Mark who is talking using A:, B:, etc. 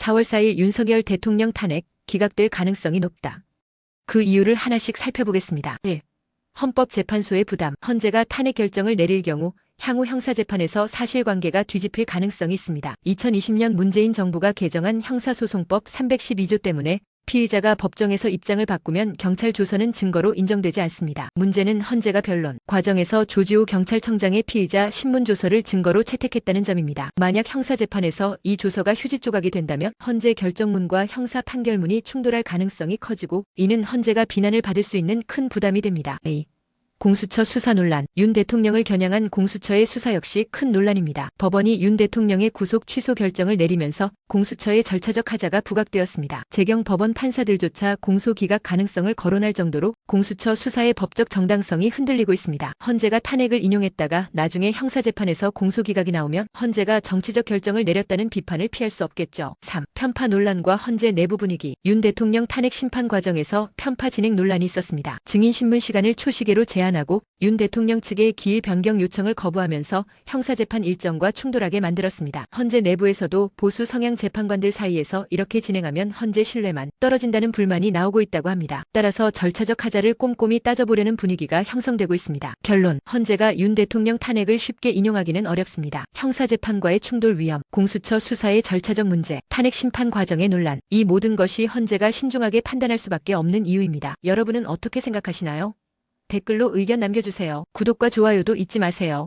A: 4월 4일 윤석열 대통령 탄핵 기각될 가능성이 높다. 그 이유를 하나씩 살펴보겠습니다. 1. 헌법재판소의 부담. 헌재가 탄핵 결정을 내릴 경우 향후 형사재판에서 사실관계가 뒤집힐 가능성이 있습니다. 2020년 문재인 정부가 개정한 형사소송법 312조 때문에 피의자가 법정에서 입장을 바꾸면 경찰 조서는 증거로 인정되지 않습니다. 문제는 헌재가 변론 과정에서 조지호 경찰청장의 피의자 신문 조서를 증거로 채택했다는 점입니다. 만약 형사재판에서 이 조서가 휴지 조각이 된다면 헌재 결정문과 형사 판결문이 충돌할 가능성이 커지고 이는 헌재가 비난을 받을 수 있는 큰 부담이 됩니다. A. 공수처 수사 논란. 윤 대통령을 겨냥한 공수처의 수사 역시 큰 논란입니다. 법원이 윤 대통령의 구속 취소 결정을 내리면서 공수처의 절차적 하자가 부각되었습니다. 재경 법원 판사들조차 공소 기각 가능성을 거론할 정도로 공수처 수사의 법적 정당성이 흔들리고 있습니다. 헌재가 탄핵을 인용했다가 나중에 형사재판에서 공소 기각이 나오면 헌재가 정치적 결정을 내렸다는 비판을 피할 수 없겠죠. 3. 편파 논란과 헌재 내부 분위기. 윤 대통령 탄핵 심판 과정에서 편파 진행 논란이 있었습니다. 증인 신문 시간을 초시계로 제한 하고 윤 대통령 측의 기일 변경 요청을 거부하면서 형사재판 일정과 충돌하게 만들었습니다. 헌재 내부에서도 보수 성향 재판관들 사이에서 이렇게 진행하면 헌재 신뢰만 떨어진다는 불만이 나오고 있다고 합니다. 따라서 절차적 하자를 꼼꼼히 따져보려는 분위기가 형성되고 있습니다. 결론, 헌재가 윤 대통령 탄핵을 쉽게 인용하기는 어렵습니다. 형사재판과의 충돌 위험, 공수처 수사의 절차적 문제, 탄핵 심판 과정의 논란, 이 모든 것이 헌재가 신중하게 판단할 수밖에 없는 이유입니다. 여러분은 어떻게 생각하시나요? 댓글로 의견 남겨주세요. 구독과 좋아요도 잊지 마세요.